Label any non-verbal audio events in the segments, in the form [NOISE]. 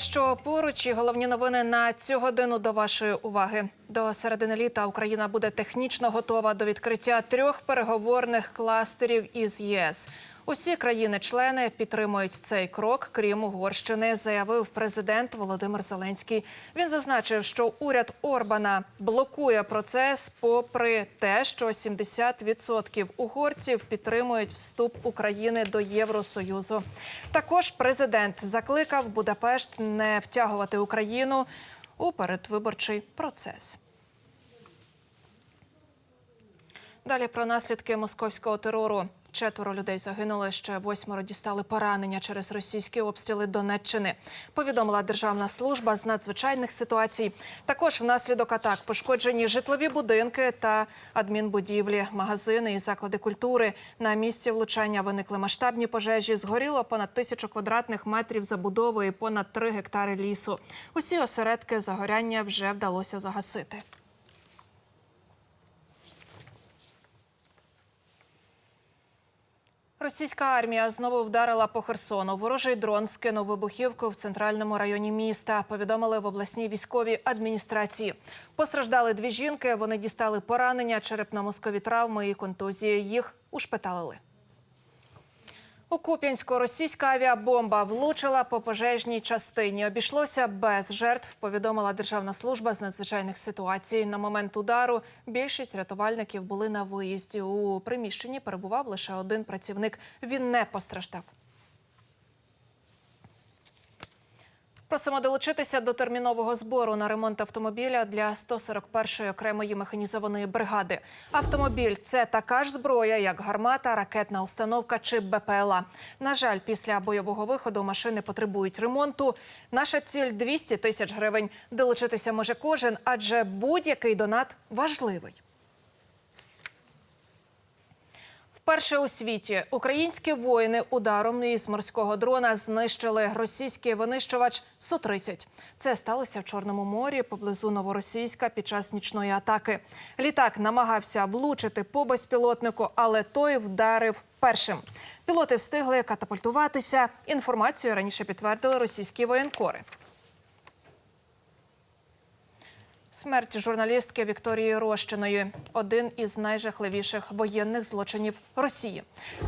Що поруч і головні новини на цю годину до вашої уваги. До середини літа Україна буде технічно готова до відкриття трьох переговорних кластерів із ЄС. Усі країни-члени підтримують цей крок, крім Угорщини, заявив президент Володимир Зеленський. Він зазначив, що уряд Орбана блокує процес, попри те, що 70% угорців підтримують вступ України до Євросоюзу. Також президент закликав Будапешт не втягувати Україну у передвиборчий процес. Далі про наслідки московського терору. Четверо людей загинули, ще восьмеро дістали поранення через російські обстріли Донеччини. Повідомила Державна служба з надзвичайних ситуацій. Також внаслідок атак пошкоджені житлові будинки та адмінбудівлі, магазини і заклади культури. На місці влучання виникли масштабні пожежі. Згоріло понад тисячу квадратних метрів забудови і понад три гектари лісу. Усі осередки загоряння вже вдалося загасити. Російська армія знову вдарила по Херсону. Ворожий дрон скинув вибухівку в центральному районі міста. Повідомили в обласній військовій адміністрації. Постраждали дві жінки. Вони дістали поранення, черепно-мозкові травми і контузії. Їх ушпиталили. У Куп'янську російська авіабомба влучила по пожежній частині. Обійшлося без жертв. Повідомила Державна служба з надзвичайних ситуацій. На момент удару більшість рятувальників були на виїзді. У приміщенні перебував лише один працівник. Він не постраждав. Просимо долучитися до термінового збору на ремонт автомобіля для 141-ї окремої механізованої бригади. Автомобіль це така ж зброя, як гармата, ракетна установка чи БПЛА. На жаль, після бойового виходу машини потребують ремонту. Наша ціль 200 тисяч гривень. Долучитися може кожен, адже будь-який донат важливий. Вперше у світі українські воїни ударом із морського дрона знищили російський винищувач Су-30. Це сталося в Чорному морі поблизу Новоросійська під час нічної атаки. Літак намагався влучити по безпілотнику, але той вдарив першим. Пілоти встигли катапультуватися. Інформацію раніше підтвердили російські воєнкори. Смерть журналістки Вікторії Рощиної один із найжахливіших воєнних злочинів Росії,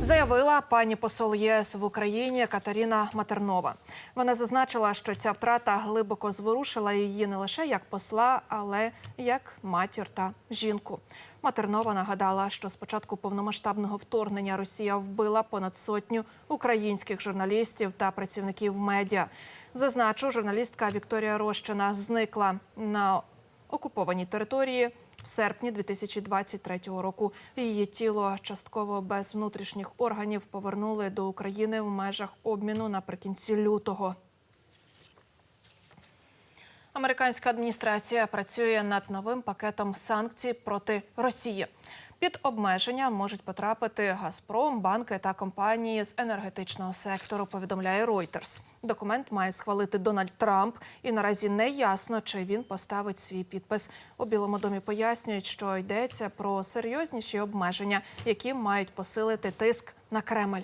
заявила пані посол ЄС в Україні Катерина Матернова. Вона зазначила, що ця втрата глибоко зворушила її не лише як посла, але як матір та жінку. Матернова нагадала, що з початку повномасштабного вторгнення Росія вбила понад сотню українських журналістів та працівників медіа. Зазначу, журналістка Вікторія Рощина зникла на окупованій території в серпні 2023 року. Її тіло частково без внутрішніх органів повернули до України в межах обміну наприкінці лютого. Американська адміністрація працює над новим пакетом санкцій проти Росії. Під обмеження можуть потрапити Газпром, банки та компанії з енергетичного сектору. Повідомляє Reuters. Документ має схвалити Дональд Трамп, і наразі не ясно, чи він поставить свій підпис. У Білому домі пояснюють, що йдеться про серйозніші обмеження, які мають посилити тиск на Кремль.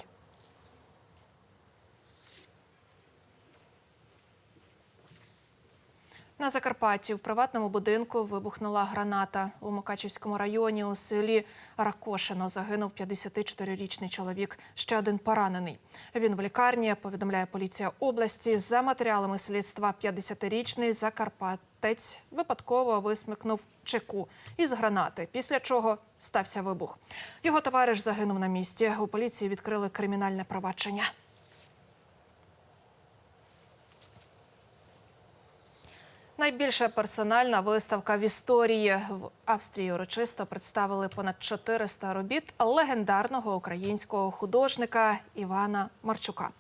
На Закарпатті в приватному будинку вибухнула граната. У Мукачівському районі у селі Ракошино загинув 54-річний чоловік. Ще один поранений. Він в лікарні, повідомляє поліція області. За матеріалами слідства 50-річний Закарпатець випадково висмикнув чеку із гранати, після чого стався вибух. Його товариш загинув на місці. У поліції відкрили кримінальне провадження. Найбільша персональна виставка в історії. В Австрії урочисто представили понад 400 робіт легендарного українського художника Івана Марчука.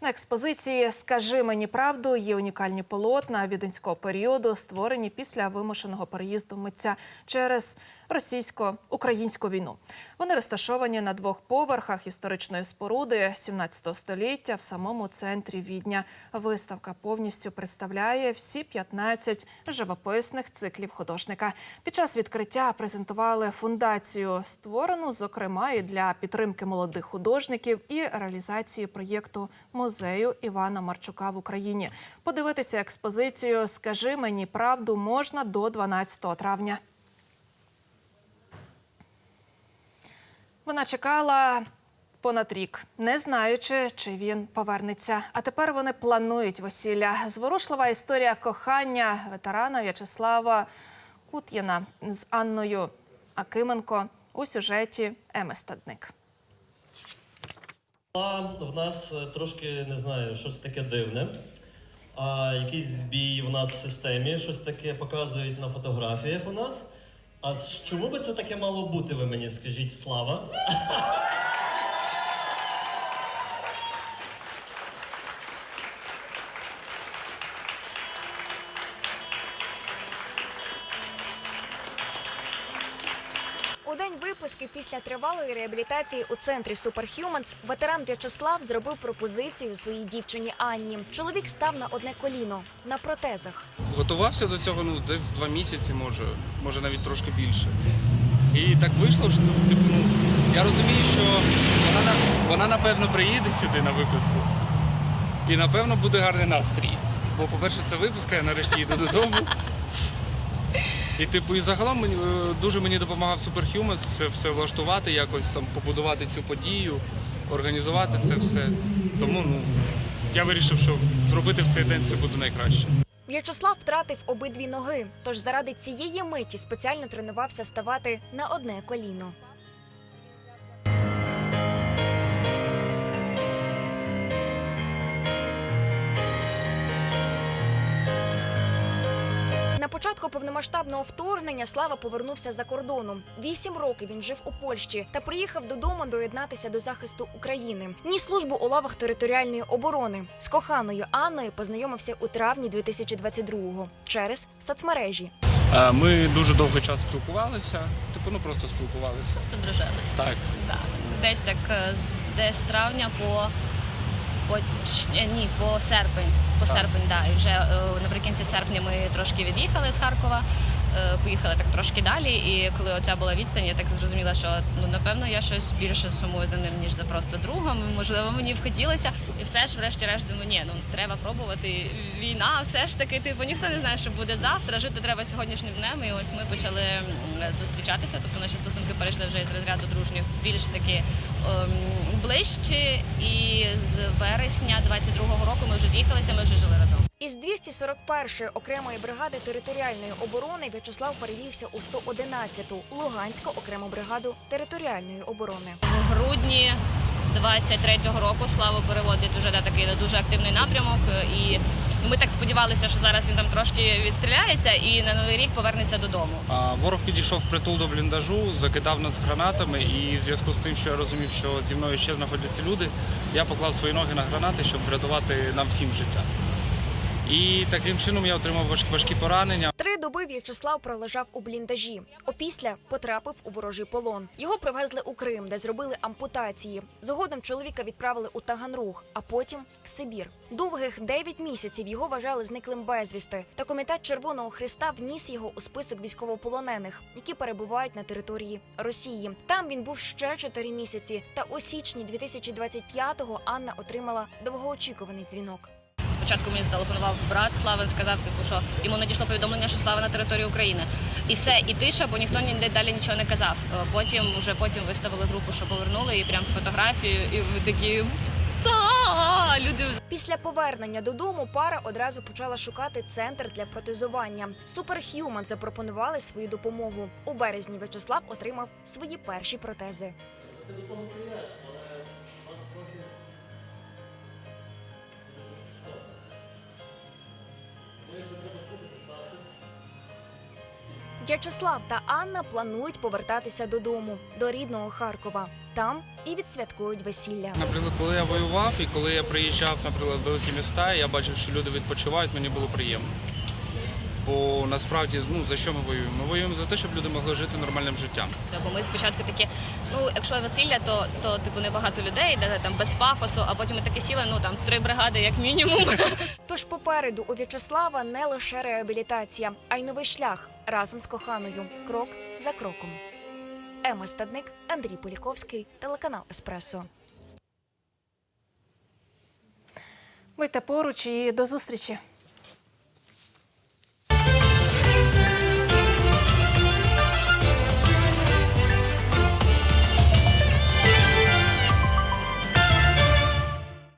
На експозиції Скажи мені правду є унікальні полотна віденського періоду, створені після вимушеного переїзду митця через російсько-українську війну. Вони розташовані на двох поверхах історичної споруди 17 століття в самому центрі Відня. Виставка повністю представляє всі 15 12 живописних циклів художника. Під час відкриття презентували фундацію, створену зокрема і для підтримки молодих художників і реалізації проєкту музею Івана Марчука в Україні. Подивитися експозицію Скажи мені правду можна до 12 травня. Вона чекала понад рік, не знаючи, чи він повернеться. А тепер вони планують весілля. Зворушлива історія кохання ветерана В'ячеслава Кут'яна з Анною Акименко у сюжеті Еми Стадник. В нас е, трошки не знаю, щось таке дивне. А якийсь збій в нас в системі, щось таке показують на фотографіях у нас. А чому би це таке мало бути, ви мені скажіть, слава? Випуски після тривалої реабілітації у центрі Superhumans ветеран В'ячеслав зробив пропозицію своїй дівчині Анні. Чоловік став на одне коліно на протезах. Готувався до цього ну десь два місяці, може, може навіть трошки більше. І так вийшло, що типу, ну, я розумію, що вона, вона напевно приїде сюди на виписку. І напевно буде гарний настрій. Бо, по-перше, це виписка, я нарешті їду додому. І типу, і загалом мені е, дуже мені допомагав Superhumans все, все влаштувати, якось там побудувати цю подію, організувати це все. Тому ну, я вирішив, що зробити в цей день це буде найкраще. В'ячеслав втратив обидві ноги, тож заради цієї миті спеціально тренувався ставати на одне коліно. Початку повномасштабного вторгнення Слава повернувся за кордоном. Вісім років він жив у Польщі та приїхав додому доєднатися до захисту України. Ніс службу у лавах територіальної оборони. З коханою Анною познайомився у травні 2022-го через соцмережі. Е, Ми дуже довгий час спілкувалися. Типу, ну просто спілкувалися. Просто дружили. Так. Да. Десь так е, з десь з травня по, по е, ні, по серпень. По серпень, да. І вже е, наприкінці серпня ми трошки від'їхали з Харкова, е, поїхали так трошки далі. І коли оця була відстань, я так зрозуміла, що ну напевно я щось більше сумую за ним, ніж за просто другом. Можливо, мені б хотілося. І все ж, врешті-решт, думаю, ні, ну треба пробувати. Війна, все ж таки, типу, ніхто не знає, що буде завтра. Жити треба сьогоднішнім днем. І ось ми почали зустрічатися. Тобто наші стосунки перейшли вже із розряду дружніх в більш таки ем, ближчі. І з вересня 22-го року ми вже з'їхалися, ми вже жили разом. Із 241-ї окремої бригади територіальної оборони В'ячеслав перевівся у 111-ту Луганську окрему бригаду територіальної оборони. В грудні 23-го року Славу переводить уже да, такий дуже активний напрямок. І ми так сподівалися, що зараз він там трошки відстріляється і на новий рік повернеться додому. А ворог підійшов в притул до бліндажу, закидав нас гранатами, і в зв'язку з тим, що я розумів, що зі мною ще знаходяться люди, я поклав свої ноги на гранати, щоб врятувати нам всім життя. І таким чином я отримав важкі, поранення. Три доби В'ячеслав пролежав у бліндажі. Опісля потрапив у ворожий полон. Його привезли у Крим, де зробили ампутації. Згодом чоловіка відправили у Таганрог, а потім в Сибір. Довгих 9 місяців його вважали зниклим безвісти. Та комітет Червоного Христа вніс його у список військовополонених, які перебувають на території Росії. Там він був ще 4 місяці. Та у січні 2025-го Анна отримала довгоочікуваний дзвінок. Спочатку мені зателефонував брат Слави, сказав, типу, що йому надійшло повідомлення, що Слава на території України. І все, і тиша, бо ніхто ніде далі нічого не казав. Е, Потім вже потім виставили групу, що повернули, і прям з фотографією, і ми такі. Та люди Після повернення додому пара одразу почала шукати центр для протезування. Superhuman запропонували свою допомогу. У березні В'ячеслав отримав свої перші протези. В'ячеслав та Анна планують повертатися додому до рідного Харкова. Там і відсвяткують весілля. Наприклад, коли я воював і коли я приїжджав, наприклад, в великі міста, я бачив, що люди відпочивають, мені було приємно. Бо насправді, ну за що ми воюємо? Ми воюємо за те, щоб люди могли жити нормальним життям. Це бо ми спочатку такі, ну якщо весілля, то, то типу небагато людей, де там без пафосу, а потім ми такі сіли, ну там три бригади як мінімум. [LAUGHS] Тож попереду у В'ячеслава не лише реабілітація, а й новий шлях разом з коханою, крок за кроком. Ема Стадник, Андрій Поліковський, телеканал Еспресо. Будьте поруч і до зустрічі.